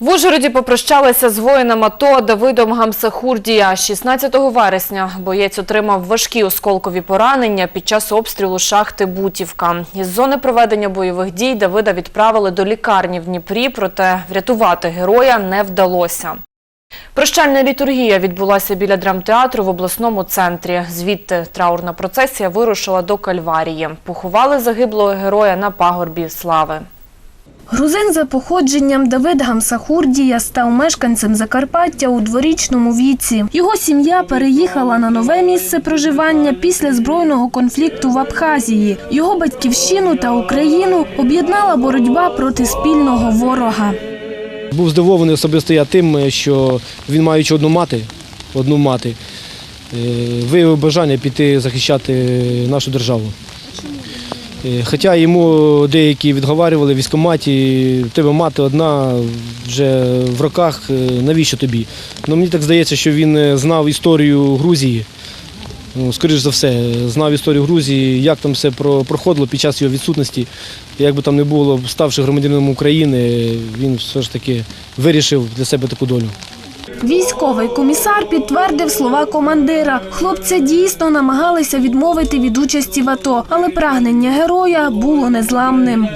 В Ужгороді попрощалися з воїном АТО Давидом Гамсахурдія. 16 вересня боєць отримав важкі осколкові поранення під час обстрілу шахти Бутівка. Із зони проведення бойових дій Давида відправили до лікарні в Дніпрі, проте врятувати героя не вдалося. Прощальна літургія відбулася біля драмтеатру в обласному центрі. Звідти траурна процесія вирушила до Кальварії. Поховали загиблого героя на пагорбі слави. Грузин за походженням Давид Гамсахурдія став мешканцем Закарпаття у дворічному віці. Його сім'я переїхала на нове місце проживання після збройного конфлікту в Абхазії. Його батьківщину та Україну об'єднала боротьба проти спільного ворога. Був здивований особисто я тим, що він маючи одну мати, одну мати, е, виявив бажання піти захищати нашу державу. Е, Хоча йому деякі відговарювали в військкоматі, в тебе мати одна вже в роках, е, навіщо тобі? Ну, мені так здається, що він е, знав історію Грузії. Ну, скоріш за все, знав історію Грузії, як там все проходило під час його відсутності. Як би там не було, ставши громадянином України, він все ж таки вирішив для себе таку долю. Військовий комісар підтвердив слова командира. Хлопця дійсно намагалися відмовити від участі в АТО, але прагнення героя було незламним.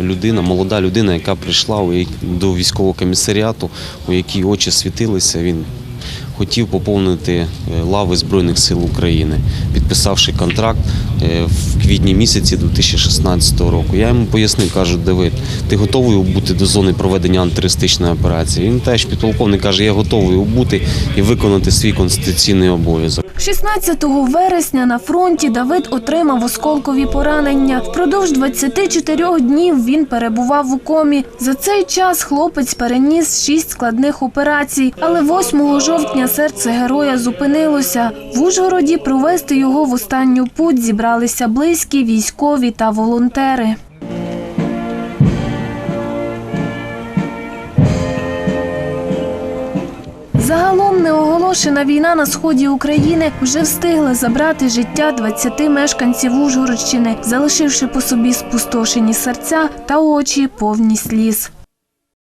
Людина, молода людина, яка прийшла до військового комісаріату, у якій очі світилися, він хотів поповнити е, лави Збройних сил України, підписавши контракт е, в квітні місяці 2016 року. Я йому пояснив, кажу, Давид, ти готовий бути до зони проведення антитерористичної операції? Він теж підполковник каже, я готовий бути і виконати свій конституційний обов'язок. 16 вересня на фронті Давид отримав осколкові поранення. Впродовж 24 днів він перебував у комі. За цей час хлопець переніс шість складних операцій, але 8 жовтня серце героя зупинилося. В Ужгороді провести його в останню путь зібралися близькі, військові та волонтери. Загалом неоголошена війна на сході України вже встигла забрати життя 20 мешканців Ужгородщини, залишивши по собі спустошені серця та очі повні сліз.